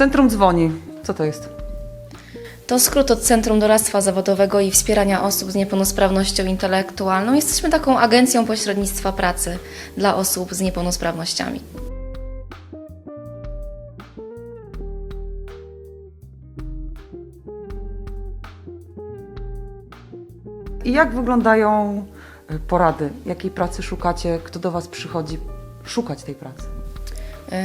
Centrum dzwoni. Co to jest? To skrót od Centrum Doradztwa Zawodowego i Wspierania Osób z Niepełnosprawnością Intelektualną. Jesteśmy taką agencją pośrednictwa pracy dla osób z niepełnosprawnościami. I jak wyglądają y, porady? Jakiej pracy szukacie? Kto do Was przychodzi szukać tej pracy?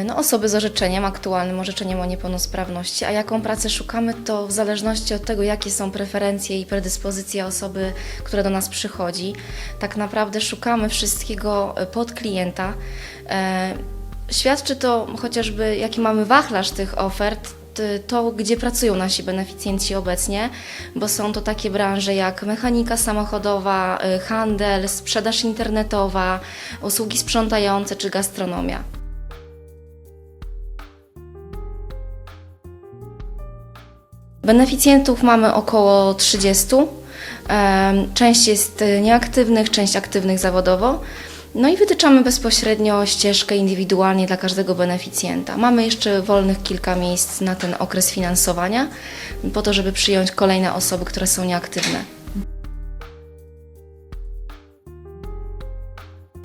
No, osoby z orzeczeniem, aktualnym orzeczeniem o niepełnosprawności, a jaką pracę szukamy, to w zależności od tego, jakie są preferencje i predyspozycje osoby, która do nas przychodzi. Tak naprawdę szukamy wszystkiego e, pod klienta. E, Świadczy to chociażby, jaki mamy wachlarz tych ofert, to, gdzie pracują nasi beneficjenci obecnie, bo są to takie branże jak mechanika samochodowa, handel, sprzedaż internetowa, usługi sprzątające czy gastronomia. Beneficjentów mamy około 30. Em, Część jest y, nieaktywnych, część aktywnych zawodowo. No i wytyczamy bezpośrednio ścieżkę indywidualnie dla każdego beneficjenta. Mamy jeszcze wolnych kilka miejsc na ten okres finansowania, po to, żeby przyjąć kolejne osoby, które są nieaktywne.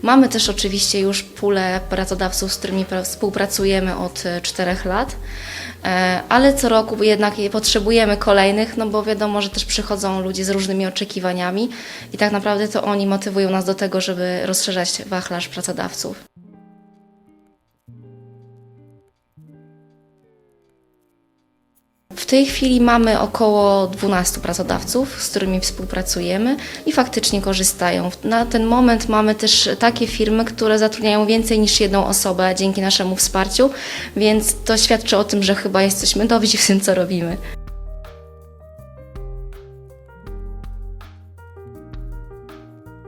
Mamy też oczywiście już pulę pracodawców, z którymi pra- współpracujemy od e, czterech lat, e, ale co roku jednak je potrzebujemy kolejnych, no bo wiadomo, że też przychodzą ludzie z różnymi oczekiwaniami i tak naprawdę to oni motywują nas do tego, żeby rozszerzać wachlarz pracodawców. Tej chwili mamy około 12 pracodawców, z którymi współpracujemy i faktycznie korzystają. Na ten moment mamy też takie firmy, które zatrudniają więcej niż jedną osobę dzięki naszemu wsparciu, więc to świadczy o tym, że chyba jesteśmy dobrzy w tym, co robimy.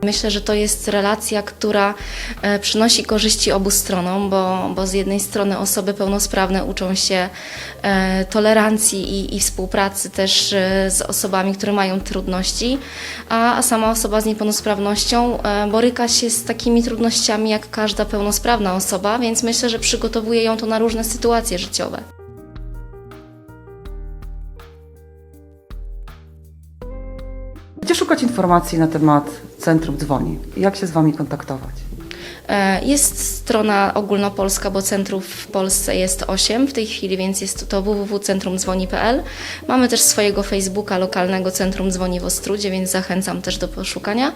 Myślę, że to jest relacja, która e, przynosi korzyści obu stronom, bo, bo z jednej strony osoby pełnosprawne uczą się e, tolerancji i, i współpracy też e, z osobami, które mają trudności, a, a sama osoba z niepełnosprawnością boryka się z takimi trudnościami jak każda pełnosprawna osoba, więc myślę, że przygotowuje ją to na różne sytuacje życiowe. Gdzie szukać informacji na temat Centrum dzwoni? Jak się z Wami kontaktować? E, Jest strona ogólnopolska, bo centrów w Polsce jest 8 w tej chwili, więc jest to www.centrumdzwoni.pl. Mamy też swojego Facebooka lokalnego Centrum Dzwoni w Ostrudzie, więc zachęcam też do poszukania.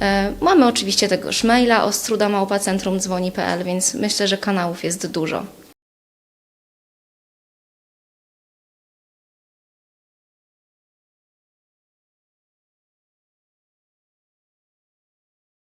E, Mamy oczywiście tegoż maila ostrudamałpa centrumdzwoni.pl, więc myślę, że kanałów jest dużo.